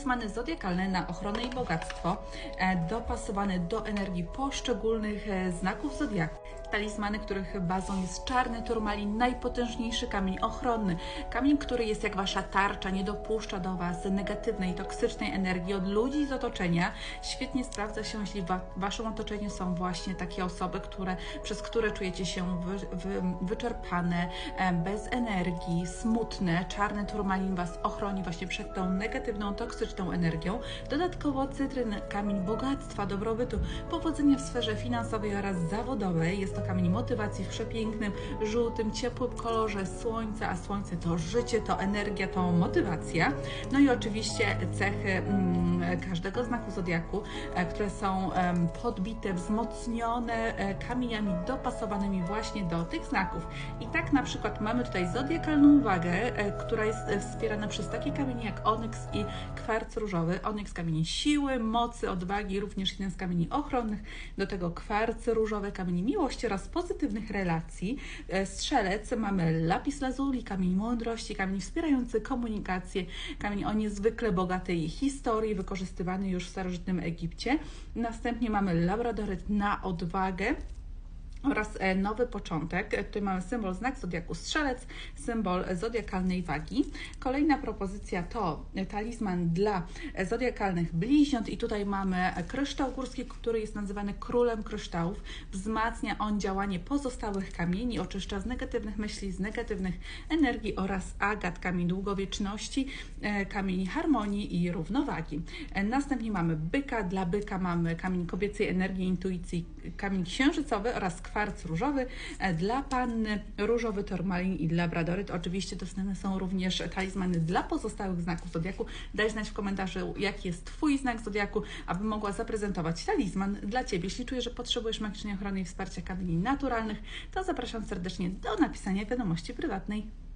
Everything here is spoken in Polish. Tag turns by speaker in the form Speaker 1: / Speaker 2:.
Speaker 1: talizmany zodiakalne na ochronę i bogactwo, e, dopasowane do energii poszczególnych e, znaków zodiaku. Talizmany, których bazą jest czarny turmalin, najpotężniejszy kamień ochronny. Kamień, który jest jak wasza tarcza, nie dopuszcza do was negatywnej, toksycznej energii od ludzi z otoczenia. Świetnie sprawdza się, jeśli w wa- waszym otoczeniu są właśnie takie osoby, które, przez które czujecie się wy, wy, wyczerpane, e, bez energii, smutne. Czarny turmalin was ochroni właśnie przed tą negatywną, toksyczną energią. Dodatkowo cytryn, kamień bogactwa, dobrobytu, powodzenia w sferze finansowej oraz zawodowej. Jest to kamień motywacji w przepięknym, żółtym, ciepłym kolorze słońca, a słońce to życie, to energia, to motywacja. No i oczywiście cechy mm, każdego znaku zodiaku, e, które są podbite, wzmocnione e, kamieniami dopasowanymi właśnie do tych znaków. I tak na przykład mamy tutaj zodiakalną wagę, e, która jest wspierana przez takie kamienie jak onyks i kwarc różowy. Onyks kamień siły, mocy, odwagi, również jeden z kamieni ochronnych. Do tego kwarc różowy, kamień miłości oraz pozytywnych relacji. Strzelec mamy lapis lazuli, kamień mądrości, kamień wspierający komunikację, kamień o niezwykle bogatej historii, wykorzystywany już w starożytnym Egipcie. Następnie mamy labradoryt na odwagę oraz e, nowy początek. E, Tutaj mamy symbol znak zodiaku strzelec, symbol zodiakalnej wagi. Kolejna propozycja to talizman dla zodiakalnych bliźniąt i tutaj mamy kryształ górski, który jest nazywany królem kryształów. Wzmacnia on działanie pozostałych kamieni, oczyszcza z negatywnych myśli, z negatywnych energii oraz agat, kamień długowieczności, e, kamień harmonii i równowagi. Następnie mamy byka, dla byka mamy kamień kobiecej energii, intuicji, kamień księżycowy oraz kwarc różowy. E, Dla panny różowy turmalin i labradoryt. Oczywiście dostępne są również talizmany dla pozostałych znaków zodiaku. Daj znać w komentarzu, jaki jest Twój znak zodiaku, aby mogła zaprezentować talizman dla Ciebie. Jeśli czujesz, że potrzebujesz magicznej ochrony i wsparcia kamieni naturalnych, to zapraszam serdecznie do napisania wiadomości prywatnej.